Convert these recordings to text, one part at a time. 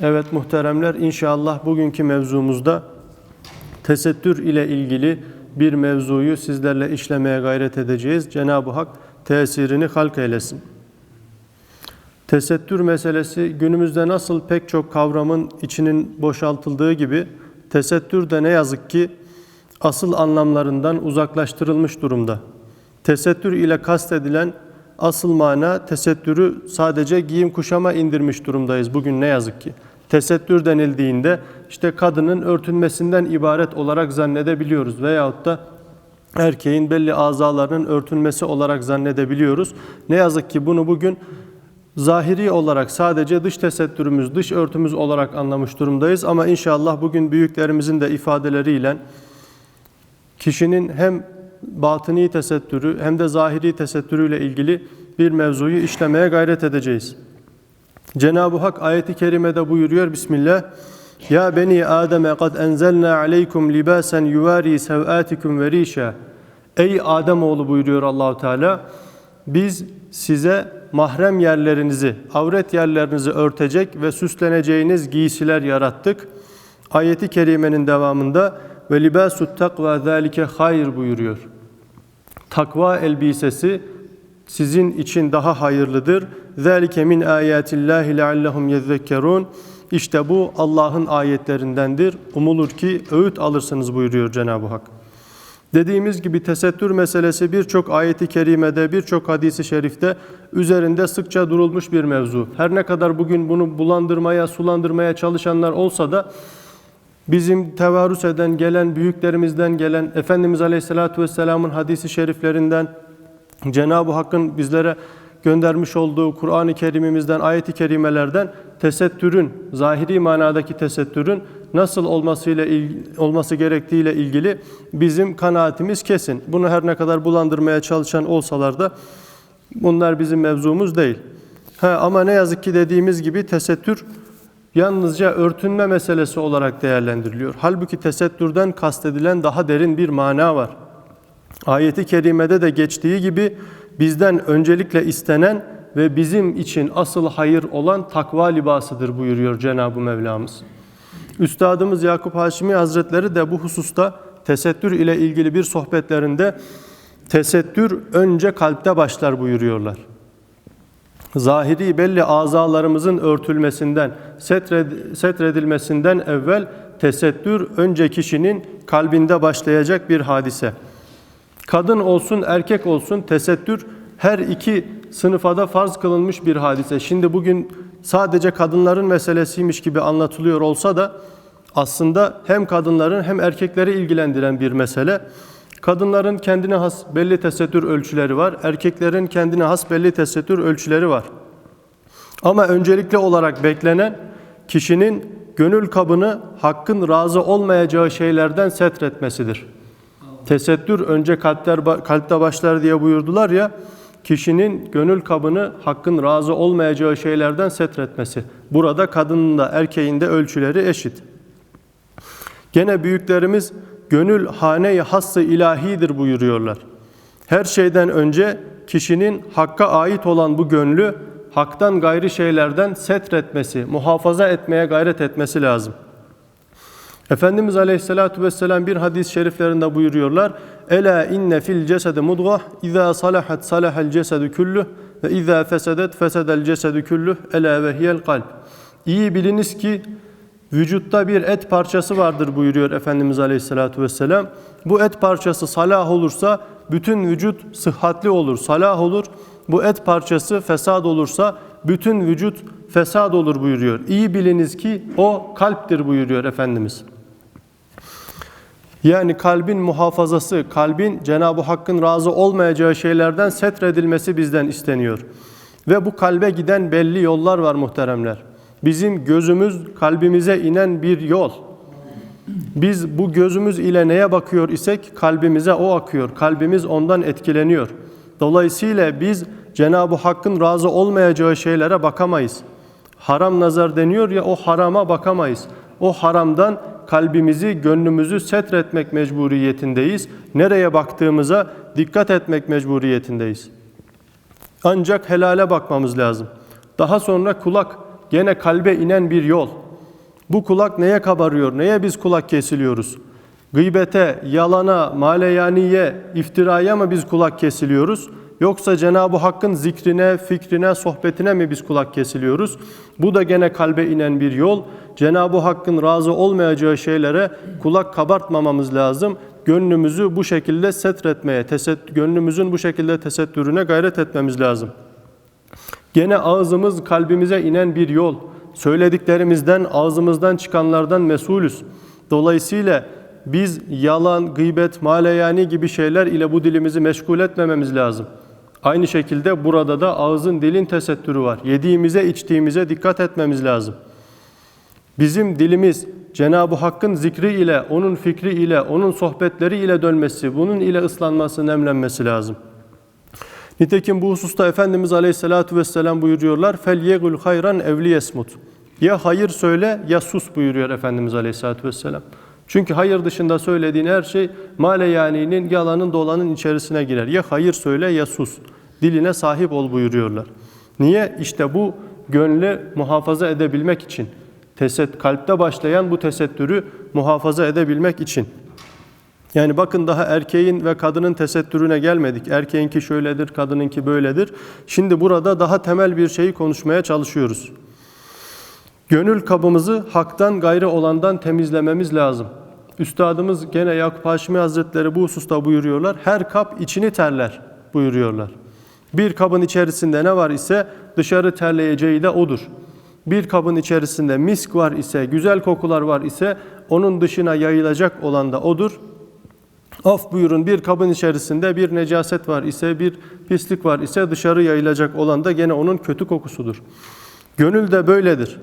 Evet muhteremler inşallah bugünkü mevzumuzda tesettür ile ilgili bir mevzuyu sizlerle işlemeye gayret edeceğiz. Cenab-ı Hak tesirini halk eylesin. Tesettür meselesi günümüzde nasıl pek çok kavramın içinin boşaltıldığı gibi tesettür de ne yazık ki asıl anlamlarından uzaklaştırılmış durumda. Tesettür ile kastedilen asıl mana tesettürü sadece giyim kuşama indirmiş durumdayız bugün ne yazık ki. Tesettür denildiğinde işte kadının örtünmesinden ibaret olarak zannedebiliyoruz veyahut da erkeğin belli azalarının örtünmesi olarak zannedebiliyoruz. Ne yazık ki bunu bugün zahiri olarak sadece dış tesettürümüz, dış örtümüz olarak anlamış durumdayız. Ama inşallah bugün büyüklerimizin de ifadeleriyle kişinin hem batıni tesettürü hem de zahiri tesettürüyle ilgili bir mevzuyu işlemeye gayret edeceğiz. Cenab-ı Hak ayeti kerimede buyuruyor Bismillah Ya beni Adem kad enzelna aleykum libasen yuvari sevatikum ve rişa Ey Adem oğlu buyuruyor Allahu Teala biz size mahrem yerlerinizi, avret yerlerinizi örtecek ve süsleneceğiniz giysiler yarattık. Ayeti kerimenin devamında ve libasut takva zalike hayır buyuruyor. Takva elbisesi sizin için daha hayırlıdır. Zalike min ayatillahi leallehum yezekkerun. İşte bu Allah'ın ayetlerindendir. Umulur ki öğüt alırsınız buyuruyor Cenab-ı Hak. Dediğimiz gibi tesettür meselesi birçok ayeti kerimede, birçok hadisi şerifte üzerinde sıkça durulmuş bir mevzu. Her ne kadar bugün bunu bulandırmaya, sulandırmaya çalışanlar olsa da bizim tevarüs eden, gelen, büyüklerimizden gelen, Efendimiz Aleyhisselatü Vesselam'ın hadisi şeriflerinden, Cenab-ı Hakk'ın bizlere göndermiş olduğu Kur'an-ı Kerim'imizden, ayet-i kerimelerden tesettürün, zahiri manadaki tesettürün nasıl olmasıyla olması gerektiğiyle ilgili bizim kanaatimiz kesin. Bunu her ne kadar bulandırmaya çalışan olsalar da bunlar bizim mevzumuz değil. Ha, ama ne yazık ki dediğimiz gibi tesettür yalnızca örtünme meselesi olarak değerlendiriliyor. Halbuki tesettürden kastedilen daha derin bir mana var. Ayeti kerimede de geçtiği gibi bizden öncelikle istenen ve bizim için asıl hayır olan takva libasıdır buyuruyor Cenab-ı Mevlamız. Üstadımız Yakup Haşimi Hazretleri de bu hususta tesettür ile ilgili bir sohbetlerinde tesettür önce kalpte başlar buyuruyorlar. Zahiri belli azalarımızın örtülmesinden, setred, setredilmesinden evvel tesettür önce kişinin kalbinde başlayacak bir hadise. Kadın olsun erkek olsun tesettür her iki sınıfa da farz kılınmış bir hadise. Şimdi bugün sadece kadınların meselesiymiş gibi anlatılıyor olsa da aslında hem kadınların hem erkekleri ilgilendiren bir mesele. Kadınların kendine has belli tesettür ölçüleri var. Erkeklerin kendine has belli tesettür ölçüleri var. Ama öncelikli olarak beklenen kişinin gönül kabını hakkın razı olmayacağı şeylerden setretmesidir. Tesettür önce kalpler, kalpte başlar diye buyurdular ya, kişinin gönül kabını hakkın razı olmayacağı şeylerden setretmesi. Burada kadının da erkeğin de ölçüleri eşit. Gene büyüklerimiz gönül hane-i hassa ilahidir buyuruyorlar. Her şeyden önce kişinin hakka ait olan bu gönlü haktan gayri şeylerden setretmesi, muhafaza etmeye gayret etmesi lazım. Efendimiz Aleyhisselatü Vesselam bir hadis-i şeriflerinde buyuruyorlar. Ela inne fil cesedi mudgah iza salahat salahal cesedu kulluh ve iza fesedet fesedel cesedu kulluh ela ve hiyel kalp. İyi biliniz ki vücutta bir et parçası vardır buyuruyor Efendimiz Aleyhisselatü Vesselam. Bu et parçası salah olursa bütün vücut sıhhatli olur, salah olur. Bu et parçası fesad olursa bütün vücut fesad olur buyuruyor. İyi biliniz ki o kalptir buyuruyor Efendimiz. Yani kalbin muhafazası, kalbin Cenab-ı Hakk'ın razı olmayacağı şeylerden setredilmesi bizden isteniyor. Ve bu kalbe giden belli yollar var muhteremler. Bizim gözümüz kalbimize inen bir yol. Biz bu gözümüz ile neye bakıyor isek kalbimize o akıyor. Kalbimiz ondan etkileniyor. Dolayısıyla biz Cenab-ı Hakk'ın razı olmayacağı şeylere bakamayız. Haram nazar deniyor ya o harama bakamayız. O haramdan kalbimizi, gönlümüzü setretmek mecburiyetindeyiz. Nereye baktığımıza dikkat etmek mecburiyetindeyiz. Ancak helale bakmamız lazım. Daha sonra kulak, gene kalbe inen bir yol. Bu kulak neye kabarıyor? Neye biz kulak kesiliyoruz? Gıybete, yalana, maleyaniye, iftiraya mı biz kulak kesiliyoruz? Yoksa Cenab-ı Hakk'ın zikrine, fikrine, sohbetine mi biz kulak kesiliyoruz? Bu da gene kalbe inen bir yol. Cenab-ı Hakk'ın razı olmayacağı şeylere kulak kabartmamamız lazım. Gönlümüzü bu şekilde setretmeye, gönlümüzün bu şekilde tesettürüne gayret etmemiz lazım. Gene ağzımız kalbimize inen bir yol. Söylediklerimizden, ağzımızdan çıkanlardan mesulüz. Dolayısıyla biz yalan, gıybet, maleyani gibi şeyler ile bu dilimizi meşgul etmememiz lazım. Aynı şekilde burada da ağzın dilin tesettürü var. Yediğimize, içtiğimize dikkat etmemiz lazım. Bizim dilimiz Cenab-ı Hakk'ın zikri ile, onun fikri ile, onun sohbetleri ile dönmesi, bunun ile ıslanması, nemlenmesi lazım. Nitekim bu hususta Efendimiz Aleyhisselatü Vesselam buyuruyorlar. Fel yegul hayran evli yesmut. Ya hayır söyle ya sus buyuruyor Efendimiz Aleyhisselatü Vesselam. Çünkü hayır dışında söylediğin her şey maleyaninin, yalanın, dolanın içerisine girer. Ya hayır söyle ya sus. Diline sahip ol buyuruyorlar. Niye? İşte bu gönlü muhafaza edebilmek için. Teset, kalpte başlayan bu tesettürü muhafaza edebilmek için. Yani bakın daha erkeğin ve kadının tesettürüne gelmedik. Erkeğinki şöyledir, kadınınki böyledir. Şimdi burada daha temel bir şeyi konuşmaya çalışıyoruz. Gönül kabımızı haktan gayrı olandan temizlememiz lazım. Üstadımız gene Yakup Haşimi Hazretleri bu hususta buyuruyorlar. Her kap içini terler buyuruyorlar. Bir kabın içerisinde ne var ise dışarı terleyeceği de odur. Bir kabın içerisinde misk var ise, güzel kokular var ise onun dışına yayılacak olan da odur. Af buyurun bir kabın içerisinde bir necaset var ise, bir pislik var ise dışarı yayılacak olan da gene onun kötü kokusudur. Gönül de böyledir.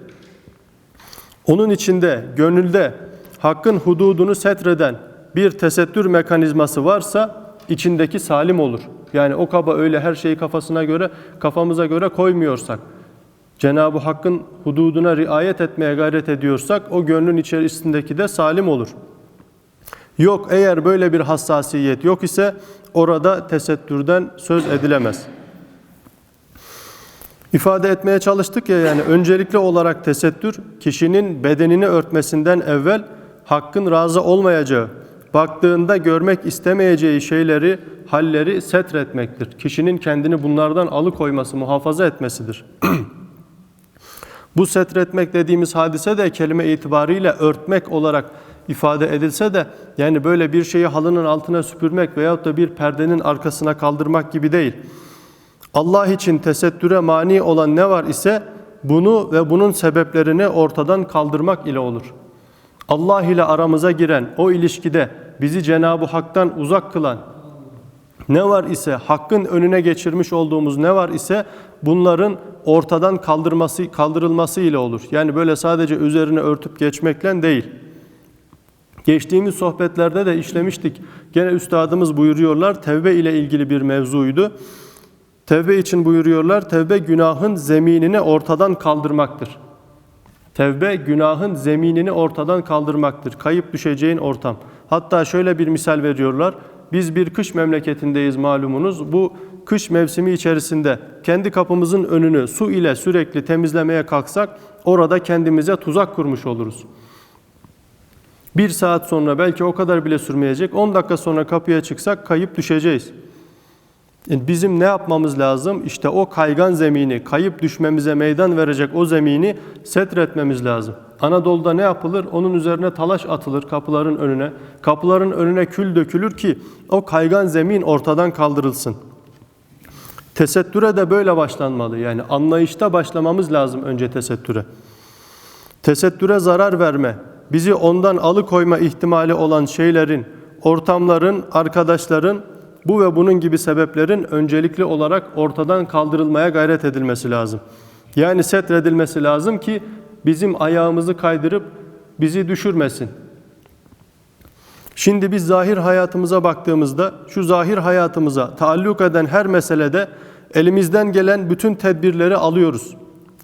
Onun içinde, gönülde hakkın hududunu setreden bir tesettür mekanizması varsa içindeki salim olur. Yani o kaba öyle her şeyi kafasına göre, kafamıza göre koymuyorsak, Cenab-ı Hakk'ın hududuna riayet etmeye gayret ediyorsak o gönlün içerisindeki de salim olur. Yok eğer böyle bir hassasiyet yok ise orada tesettürden söz edilemez. İfade etmeye çalıştık ya yani öncelikli olarak tesettür kişinin bedenini örtmesinden evvel hakkın razı olmayacağı, baktığında görmek istemeyeceği şeyleri, halleri setretmektir. Kişinin kendini bunlardan alıkoyması, muhafaza etmesidir. Bu setretmek dediğimiz hadise de kelime itibariyle örtmek olarak ifade edilse de yani böyle bir şeyi halının altına süpürmek veyahut da bir perdenin arkasına kaldırmak gibi değil. Allah için tesettüre mani olan ne var ise bunu ve bunun sebeplerini ortadan kaldırmak ile olur. Allah ile aramıza giren o ilişkide bizi Cenab-ı Hak'tan uzak kılan ne var ise hakkın önüne geçirmiş olduğumuz ne var ise bunların ortadan kaldırması kaldırılması ile olur. Yani böyle sadece üzerine örtüp geçmekle değil. Geçtiğimiz sohbetlerde de işlemiştik. Gene üstadımız buyuruyorlar tevbe ile ilgili bir mevzuydu. Tevbe için buyuruyorlar tevbe günahın zeminini ortadan kaldırmaktır. Tevbe günahın zeminini ortadan kaldırmaktır. Kayıp düşeceğin ortam. Hatta şöyle bir misal veriyorlar. Biz bir kış memleketindeyiz malumunuz. Bu kış mevsimi içerisinde kendi kapımızın önünü su ile sürekli temizlemeye kalksak orada kendimize tuzak kurmuş oluruz. Bir saat sonra belki o kadar bile sürmeyecek. 10 dakika sonra kapıya çıksak kayıp düşeceğiz. Yani bizim ne yapmamız lazım? İşte o kaygan zemini, kayıp düşmemize meydan verecek o zemini setretmemiz lazım. Anadolu'da ne yapılır? Onun üzerine talaş atılır kapıların önüne. Kapıların önüne kül dökülür ki o kaygan zemin ortadan kaldırılsın. Tesettüre de böyle başlanmalı. Yani anlayışta başlamamız lazım önce tesettüre. Tesettüre zarar verme, bizi ondan alıkoyma ihtimali olan şeylerin, ortamların, arkadaşların bu ve bunun gibi sebeplerin öncelikli olarak ortadan kaldırılmaya gayret edilmesi lazım. Yani setredilmesi lazım ki bizim ayağımızı kaydırıp bizi düşürmesin. Şimdi biz zahir hayatımıza baktığımızda şu zahir hayatımıza taalluk eden her meselede elimizden gelen bütün tedbirleri alıyoruz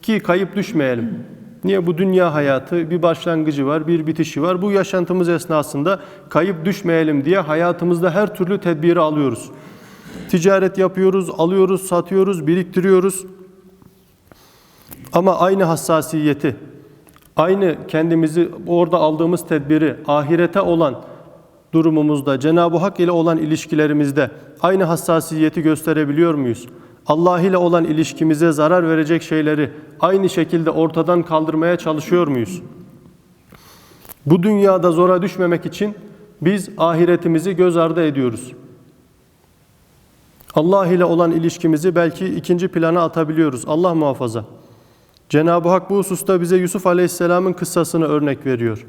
ki kayıp düşmeyelim. Niye bu dünya hayatı bir başlangıcı var, bir bitişi var. Bu yaşantımız esnasında kayıp düşmeyelim diye hayatımızda her türlü tedbiri alıyoruz. Ticaret yapıyoruz, alıyoruz, satıyoruz, biriktiriyoruz. Ama aynı hassasiyeti, aynı kendimizi orada aldığımız tedbiri ahirete olan durumumuzda, Cenab-ı Hak ile olan ilişkilerimizde aynı hassasiyeti gösterebiliyor muyuz? Allah ile olan ilişkimize zarar verecek şeyleri aynı şekilde ortadan kaldırmaya çalışıyor muyuz? Bu dünyada zora düşmemek için biz ahiretimizi göz ardı ediyoruz. Allah ile olan ilişkimizi belki ikinci plana atabiliyoruz. Allah muhafaza. Cenab-ı Hak bu hususta bize Yusuf Aleyhisselam'ın kıssasını örnek veriyor.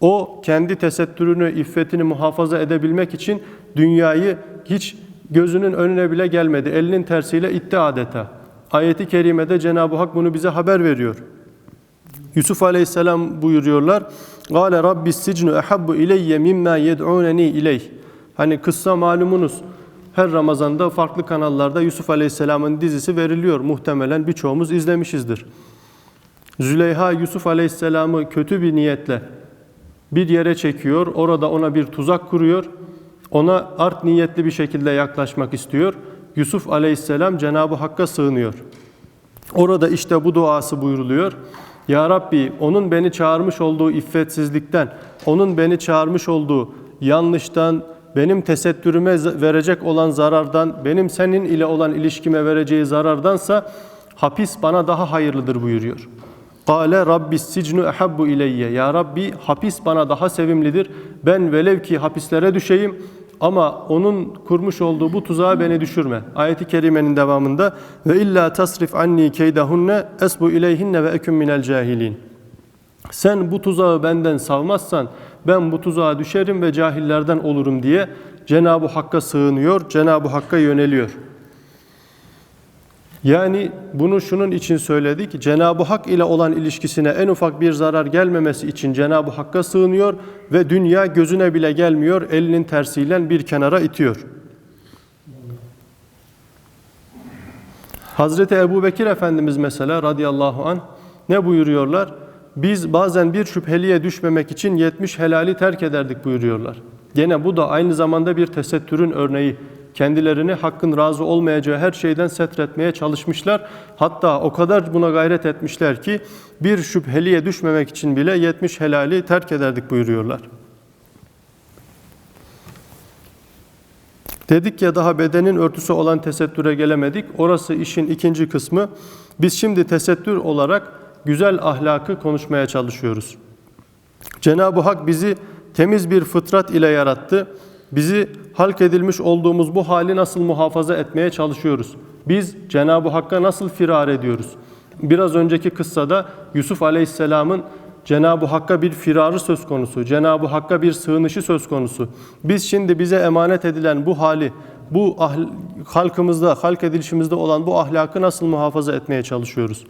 O kendi tesettürünü, iffetini muhafaza edebilmek için dünyayı hiç gözünün önüne bile gelmedi. Elinin tersiyle itti adeta. Ayeti kerimede Cenab-ı Hak bunu bize haber veriyor. Yusuf Aleyhisselam buyuruyorlar. Gale Rabbis sicnu ehabbu ileyye mimma yed'uneni ileyh. Hani kıssa malumunuz. Her Ramazan'da farklı kanallarda Yusuf Aleyhisselam'ın dizisi veriliyor. Muhtemelen birçoğumuz izlemişizdir. Züleyha Yusuf Aleyhisselam'ı kötü bir niyetle bir yere çekiyor. Orada ona bir tuzak kuruyor. Ona art niyetli bir şekilde yaklaşmak istiyor. Yusuf Aleyhisselam Cenab-ı Hakk'a sığınıyor. Orada işte bu duası buyruluyor. Ya Rabbi onun beni çağırmış olduğu iffetsizlikten, onun beni çağırmış olduğu yanlıştan, benim tesettürüme verecek olan zarardan, benim senin ile olan ilişkime vereceği zarardansa hapis bana daha hayırlıdır buyuruyor. Kale Rabbis sicnu ehabbu ileyye. Ya Rabbi hapis bana daha sevimlidir. Ben velev ki hapislere düşeyim ama onun kurmuş olduğu bu tuzağa beni düşürme. Ayeti kerimenin devamında ve illa tasrif anni keydahunne esbu ileyhinne ve eküm minel cahilin. Sen bu tuzağı benden savmazsan ben bu tuzağa düşerim ve cahillerden olurum diye Cenab-ı Hakk'a sığınıyor, Cenab-ı Hakk'a yöneliyor. Yani bunu şunun için söyledik. Cenab-ı Hak ile olan ilişkisine en ufak bir zarar gelmemesi için Cenab-ı Hakk'a sığınıyor ve dünya gözüne bile gelmiyor, elinin tersiyle bir kenara itiyor. Hazreti Ebu Bekir Efendimiz mesela radıyallahu an ne buyuruyorlar? Biz bazen bir şüpheliye düşmemek için 70 helali terk ederdik buyuruyorlar. Gene bu da aynı zamanda bir tesettürün örneği kendilerini hakkın razı olmayacağı her şeyden setretmeye çalışmışlar. Hatta o kadar buna gayret etmişler ki bir şüpheliye düşmemek için bile 70 helali terk ederdik buyuruyorlar. Dedik ya daha bedenin örtüsü olan tesettüre gelemedik. Orası işin ikinci kısmı. Biz şimdi tesettür olarak güzel ahlakı konuşmaya çalışıyoruz. Cenab-ı Hak bizi temiz bir fıtrat ile yarattı. Bizi halk edilmiş olduğumuz bu hali nasıl muhafaza etmeye çalışıyoruz? Biz Cenab-ı Hakk'a nasıl firar ediyoruz? Biraz önceki kıssada Yusuf Aleyhisselam'ın Cenab-ı Hakk'a bir firarı söz konusu, Cenab-ı Hakk'a bir sığınışı söz konusu. Biz şimdi bize emanet edilen bu hali, bu halkımızda, halk edilişimizde olan bu ahlakı nasıl muhafaza etmeye çalışıyoruz?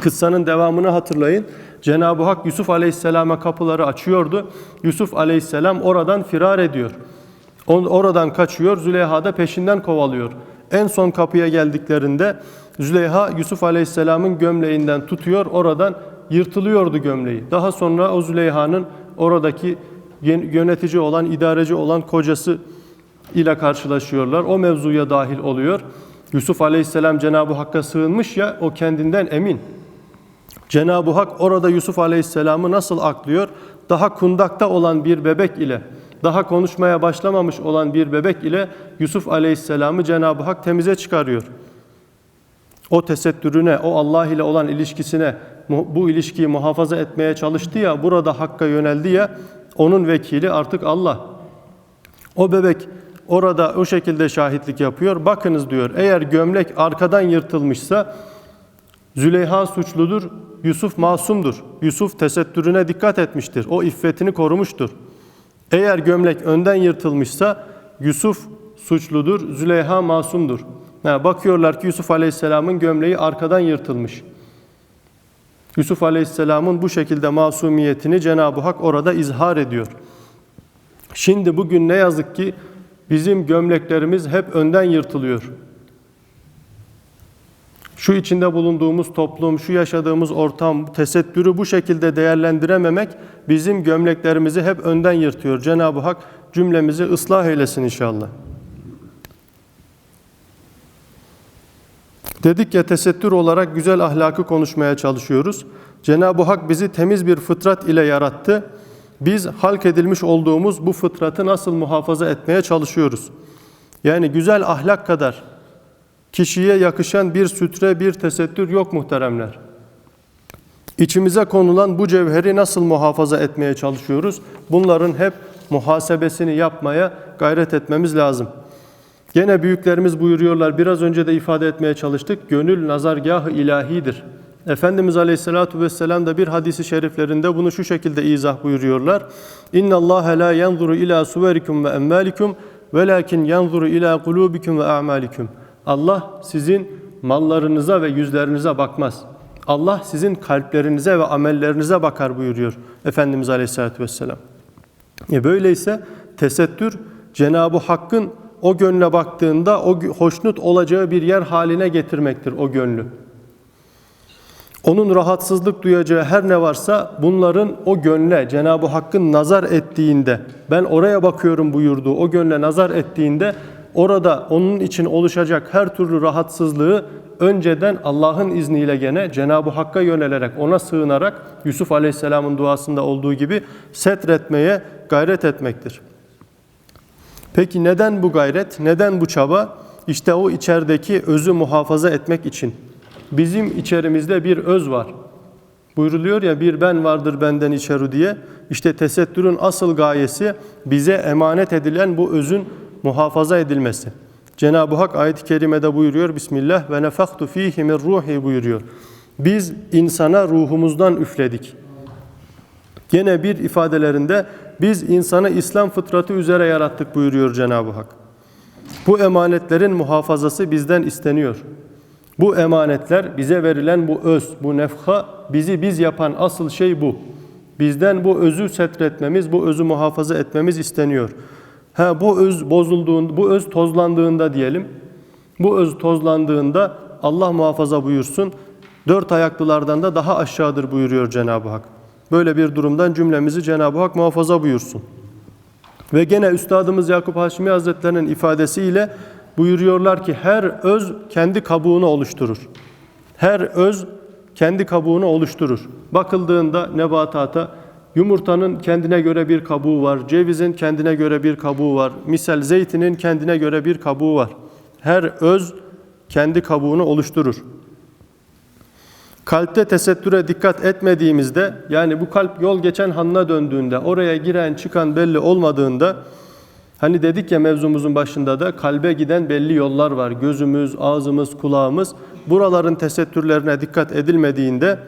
Kıssanın devamını hatırlayın. Cenab-ı Hak Yusuf Aleyhisselam'a kapıları açıyordu. Yusuf Aleyhisselam oradan firar ediyor. Oradan kaçıyor. Züleyha da peşinden kovalıyor. En son kapıya geldiklerinde Züleyha Yusuf Aleyhisselam'ın gömleğinden tutuyor. Oradan yırtılıyordu gömleği. Daha sonra o Züleyha'nın oradaki yönetici olan, idareci olan kocası ile karşılaşıyorlar. O mevzuya dahil oluyor. Yusuf Aleyhisselam Cenab-ı Hakk'a sığınmış ya o kendinden emin. Cenab-ı Hak orada Yusuf Aleyhisselam'ı nasıl aklıyor? Daha kundakta olan bir bebek ile, daha konuşmaya başlamamış olan bir bebek ile Yusuf Aleyhisselam'ı Cenab-ı Hak temize çıkarıyor. O tesettürüne, o Allah ile olan ilişkisine, bu ilişkiyi muhafaza etmeye çalıştı ya, burada Hakk'a yöneldi ya, onun vekili artık Allah. O bebek orada o şekilde şahitlik yapıyor. Bakınız diyor, eğer gömlek arkadan yırtılmışsa Züleyha suçludur, Yusuf masumdur. Yusuf tesettürüne dikkat etmiştir. O iffetini korumuştur. Eğer gömlek önden yırtılmışsa Yusuf suçludur, Züleyha masumdur. Yani bakıyorlar ki Yusuf Aleyhisselam'ın gömleği arkadan yırtılmış. Yusuf Aleyhisselam'ın bu şekilde masumiyetini Cenab-ı Hak orada izhar ediyor. Şimdi bugün ne yazık ki bizim gömleklerimiz hep önden yırtılıyor. Şu içinde bulunduğumuz toplum, şu yaşadığımız ortam, tesettürü bu şekilde değerlendirememek bizim gömleklerimizi hep önden yırtıyor. Cenab-ı Hak cümlemizi ıslah eylesin inşallah. Dedik ya tesettür olarak güzel ahlakı konuşmaya çalışıyoruz. Cenab-ı Hak bizi temiz bir fıtrat ile yarattı. Biz halk edilmiş olduğumuz bu fıtratı nasıl muhafaza etmeye çalışıyoruz? Yani güzel ahlak kadar kişiye yakışan bir sütre, bir tesettür yok muhteremler. İçimize konulan bu cevheri nasıl muhafaza etmeye çalışıyoruz? Bunların hep muhasebesini yapmaya gayret etmemiz lazım. Gene büyüklerimiz buyuruyorlar, biraz önce de ifade etmeye çalıştık. Gönül nazargahı ilahidir. Efendimiz Aleyhisselatü Vesselam da bir hadisi şeriflerinde bunu şu şekilde izah buyuruyorlar. La yanzuru ila suverikum ve emmalikum velakin yanzuru ila kulubikum ve a'malikum. Allah sizin mallarınıza ve yüzlerinize bakmaz. Allah sizin kalplerinize ve amellerinize bakar buyuruyor Efendimiz Aleyhisselatü Vesselam. E böyleyse tesettür Cenab-ı Hakk'ın o gönle baktığında o hoşnut olacağı bir yer haline getirmektir o gönlü. Onun rahatsızlık duyacağı her ne varsa bunların o gönle Cenab-ı Hakk'ın nazar ettiğinde ben oraya bakıyorum buyurduğu o gönle nazar ettiğinde orada onun için oluşacak her türlü rahatsızlığı önceden Allah'ın izniyle gene Cenab-ı Hakk'a yönelerek ona sığınarak Yusuf Aleyhisselam'ın duasında olduğu gibi setretmeye gayret etmektir. Peki neden bu gayret? Neden bu çaba? İşte o içerideki özü muhafaza etmek için. Bizim içerimizde bir öz var. Buyruluyor ya bir ben vardır benden içeri diye. İşte tesettürün asıl gayesi bize emanet edilen bu özün muhafaza edilmesi. Cenab-ı Hak ayet-i kerimede buyuruyor Bismillah ve nefaktu fihi min ruhi buyuruyor. Biz insana ruhumuzdan üfledik. Gene bir ifadelerinde biz insanı İslam fıtratı üzere yarattık buyuruyor Cenab-ı Hak. Bu emanetlerin muhafazası bizden isteniyor. Bu emanetler bize verilen bu öz, bu nefha bizi biz yapan asıl şey bu. Bizden bu özü setretmemiz, bu özü muhafaza etmemiz isteniyor. Ha bu öz bozulduğunda, bu öz tozlandığında diyelim. Bu öz tozlandığında Allah muhafaza buyursun. Dört ayaklılardan da daha aşağıdır buyuruyor Cenab-ı Hak. Böyle bir durumdan cümlemizi Cenab-ı Hak muhafaza buyursun. Ve gene Üstadımız Yakup Haşimi Hazretlerinin ifadesiyle buyuruyorlar ki her öz kendi kabuğunu oluşturur. Her öz kendi kabuğunu oluşturur. Bakıldığında nebatata yumurtanın kendine göre bir kabuğu var, cevizin kendine göre bir kabuğu var, misal zeytinin kendine göre bir kabuğu var. Her öz kendi kabuğunu oluşturur. Kalpte tesettüre dikkat etmediğimizde yani bu kalp yol geçen hanına döndüğünde oraya giren çıkan belli olmadığında hani dedik ya mevzumuzun başında da kalbe giden belli yollar var. Gözümüz, ağzımız, kulağımız buraların tesettürlerine dikkat edilmediğinde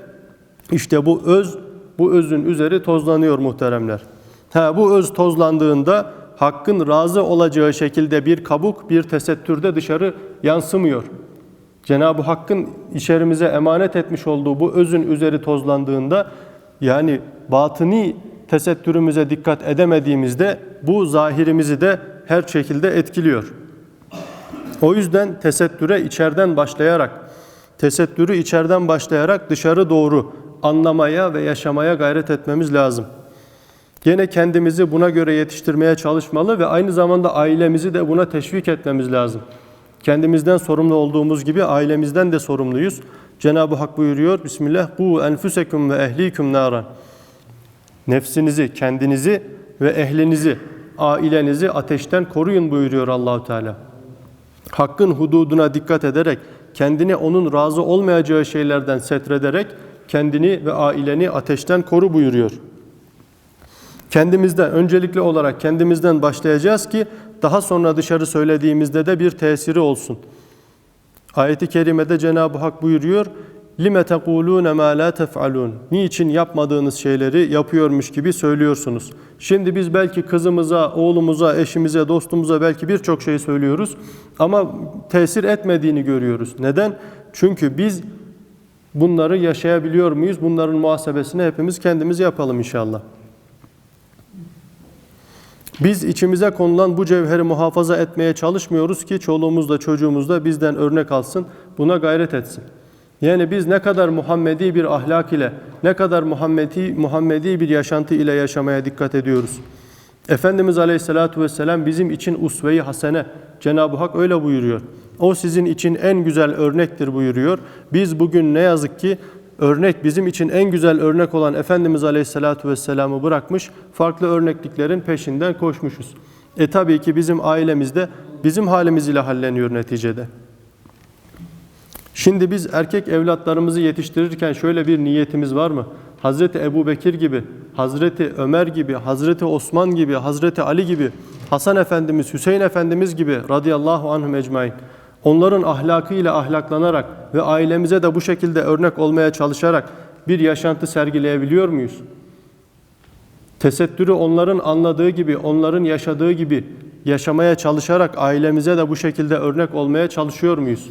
işte bu öz bu özün üzeri tozlanıyor muhteremler. Ha, bu öz tozlandığında Hakk'ın razı olacağı şekilde bir kabuk bir tesettürde dışarı yansımıyor. Cenab-ı Hakk'ın içerimize emanet etmiş olduğu bu özün üzeri tozlandığında yani batıni tesettürümüze dikkat edemediğimizde bu zahirimizi de her şekilde etkiliyor. O yüzden tesettüre içeriden başlayarak, tesettürü içeriden başlayarak dışarı doğru anlamaya ve yaşamaya gayret etmemiz lazım. Yine kendimizi buna göre yetiştirmeye çalışmalı ve aynı zamanda ailemizi de buna teşvik etmemiz lazım. Kendimizden sorumlu olduğumuz gibi ailemizden de sorumluyuz. Cenab-ı Hak buyuruyor Bismillah bu enfusekum ve ehlikum naran. Nefsinizi, kendinizi ve ehlinizi, ailenizi ateşten koruyun buyuruyor Allahu Teala. Hakkın hududuna dikkat ederek, kendini onun razı olmayacağı şeylerden setrederek kendini ve aileni ateşten koru buyuruyor. Kendimizden öncelikli olarak kendimizden başlayacağız ki daha sonra dışarı söylediğimizde de bir tesiri olsun. Ayeti kerimede Cenab-ı Hak buyuruyor. Lime tekulune ma la tef'alun. Niçin yapmadığınız şeyleri yapıyormuş gibi söylüyorsunuz. Şimdi biz belki kızımıza, oğlumuza, eşimize, dostumuza belki birçok şey söylüyoruz ama tesir etmediğini görüyoruz. Neden? Çünkü biz bunları yaşayabiliyor muyuz? Bunların muhasebesini hepimiz kendimiz yapalım inşallah. Biz içimize konulan bu cevheri muhafaza etmeye çalışmıyoruz ki çoluğumuz da çocuğumuz da bizden örnek alsın, buna gayret etsin. Yani biz ne kadar Muhammedi bir ahlak ile, ne kadar Muhammedi, Muhammedi bir yaşantı ile yaşamaya dikkat ediyoruz. Efendimiz Aleyhisselatü Vesselam bizim için usve-i hasene. Cenab-ı Hak öyle buyuruyor. O sizin için en güzel örnektir buyuruyor. Biz bugün ne yazık ki örnek bizim için en güzel örnek olan Efendimiz Aleyhisselatü Vesselam'ı bırakmış, farklı örnekliklerin peşinden koşmuşuz. E tabii ki bizim ailemizde bizim halimiz ile halleniyor neticede. Şimdi biz erkek evlatlarımızı yetiştirirken şöyle bir niyetimiz var mı? Hazreti Ebu Bekir gibi, Hazreti Ömer gibi, Hazreti Osman gibi, Hazreti Ali gibi, Hasan Efendimiz, Hüseyin Efendimiz gibi radıyallahu anhum ecmain onların ahlakıyla ahlaklanarak ve ailemize de bu şekilde örnek olmaya çalışarak bir yaşantı sergileyebiliyor muyuz? Tesettürü onların anladığı gibi, onların yaşadığı gibi yaşamaya çalışarak ailemize de bu şekilde örnek olmaya çalışıyor muyuz?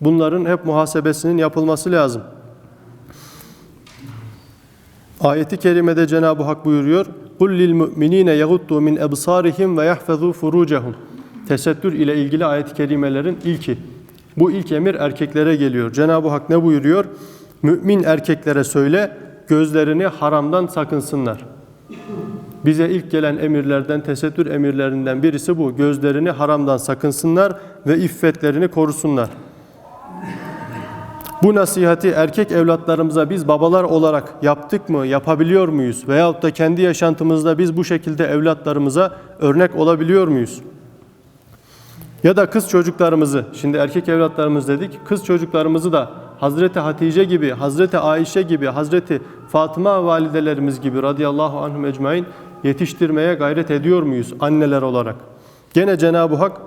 Bunların hep muhasebesinin yapılması lazım. Ayeti kerimede Cenab-ı Hak buyuruyor: "Kul lil mu'minine yaghuddu min absarihim ve yahfazu furucehum." Tesettür ile ilgili ayet-i kerimelerin ilki. Bu ilk emir erkeklere geliyor. Cenab-ı Hak ne buyuruyor? Mümin erkeklere söyle, gözlerini haramdan sakınsınlar. Bize ilk gelen emirlerden, tesettür emirlerinden birisi bu. Gözlerini haramdan sakınsınlar ve iffetlerini korusunlar. Bu nasihati erkek evlatlarımıza biz babalar olarak yaptık mı, yapabiliyor muyuz? Veyahut da kendi yaşantımızda biz bu şekilde evlatlarımıza örnek olabiliyor muyuz? Ya da kız çocuklarımızı, şimdi erkek evlatlarımız dedik, kız çocuklarımızı da Hazreti Hatice gibi, Hazreti Ayşe gibi, Hazreti Fatıma validelerimiz gibi radıyallahu anhum ecmain yetiştirmeye gayret ediyor muyuz anneler olarak? Gene Cenab-ı Hak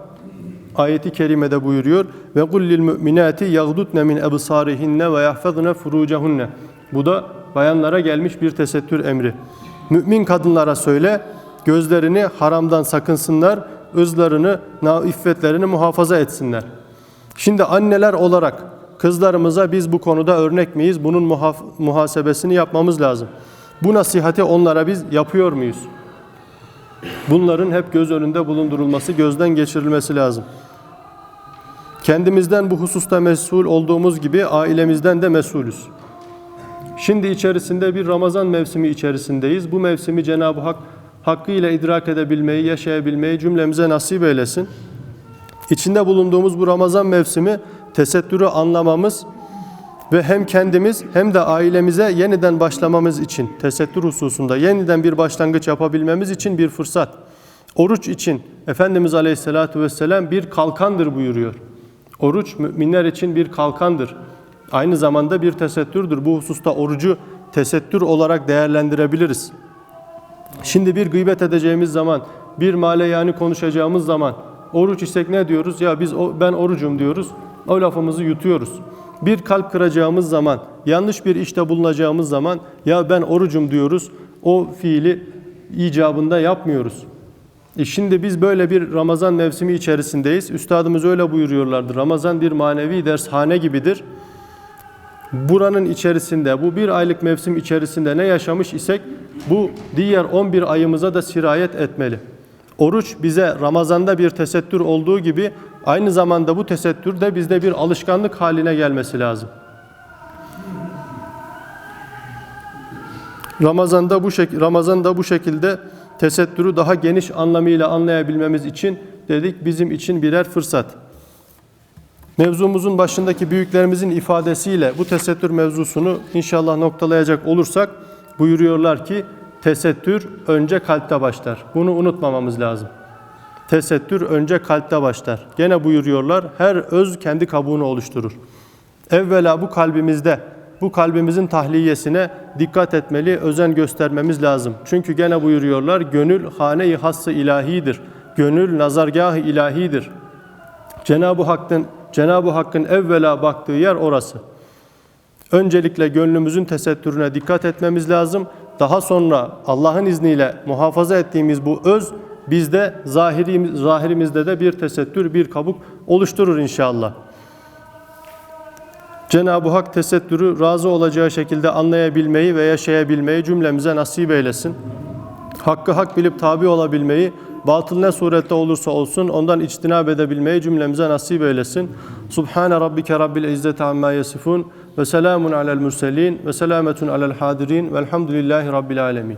ayeti kerimede buyuruyor ve kul lil mu'minati yaghdudne min ebsarihinne ve yahfazne furucehunne. Bu da bayanlara gelmiş bir tesettür emri. Mümin kadınlara söyle gözlerini haramdan sakınsınlar, ızlarını, iffetlerini muhafaza etsinler. Şimdi anneler olarak kızlarımıza biz bu konuda örnek miyiz? Bunun muhasebesini yapmamız lazım. Bu nasihati onlara biz yapıyor muyuz? Bunların hep göz önünde bulundurulması, gözden geçirilmesi lazım. Kendimizden bu hususta mesul olduğumuz gibi ailemizden de mesulüz. Şimdi içerisinde bir Ramazan mevsimi içerisindeyiz. Bu mevsimi Cenab-ı Hak hakkıyla idrak edebilmeyi, yaşayabilmeyi cümlemize nasip eylesin. İçinde bulunduğumuz bu Ramazan mevsimi tesettürü anlamamız ve hem kendimiz hem de ailemize yeniden başlamamız için tesettür hususunda yeniden bir başlangıç yapabilmemiz için bir fırsat. Oruç için Efendimiz Aleyhisselatü Vesselam bir kalkandır buyuruyor. Oruç müminler için bir kalkandır. Aynı zamanda bir tesettürdür. Bu hususta orucu tesettür olarak değerlendirebiliriz. Şimdi bir gıybet edeceğimiz zaman, bir male yani konuşacağımız zaman oruç istek ne diyoruz? Ya biz ben orucum diyoruz. O lafımızı yutuyoruz. Bir kalp kıracağımız zaman, yanlış bir işte bulunacağımız zaman ya ben orucum diyoruz. O fiili icabında yapmıyoruz. E şimdi biz böyle bir Ramazan mevsimi içerisindeyiz. Üstadımız öyle buyuruyorlardı. Ramazan bir manevi dershane gibidir. Buranın içerisinde, bu bir aylık mevsim içerisinde ne yaşamış isek bu diğer 11 ayımıza da sirayet etmeli. Oruç bize Ramazan'da bir tesettür olduğu gibi aynı zamanda bu tesettür de bizde bir alışkanlık haline gelmesi lazım. Ramazan'da bu şek Ramazan'da bu şekilde tesettürü daha geniş anlamıyla anlayabilmemiz için dedik bizim için birer fırsat. Mevzumuzun başındaki büyüklerimizin ifadesiyle bu tesettür mevzusunu inşallah noktalayacak olursak buyuruyorlar ki tesettür önce kalpte başlar. Bunu unutmamamız lazım. Tesettür önce kalpte başlar. Gene buyuruyorlar her öz kendi kabuğunu oluşturur. Evvela bu kalbimizde, bu kalbimizin tahliyesine dikkat etmeli, özen göstermemiz lazım. Çünkü gene buyuruyorlar gönül hane-i hassa ilahidir. Gönül nazargah-ı ilahidir. Cenab-ı Hakk'ın Cenab-ı Hakk'ın evvela baktığı yer orası. Öncelikle gönlümüzün tesettürüne dikkat etmemiz lazım. Daha sonra Allah'ın izniyle muhafaza ettiğimiz bu öz bizde zahiri, zahirimizde de bir tesettür, bir kabuk oluşturur inşallah. Cenab-ı Hak tesettürü razı olacağı şekilde anlayabilmeyi ve yaşayabilmeyi cümlemize nasip eylesin. Hakkı hak bilip tabi olabilmeyi, batıl ne surette olursa olsun ondan içtinab edebilmeyi cümlemize nasip eylesin. Subhane rabbike rabbil izzeti amma yasifun ve selamun alel murselin ve selametun alel hadirin velhamdülillahi rabbil alemin.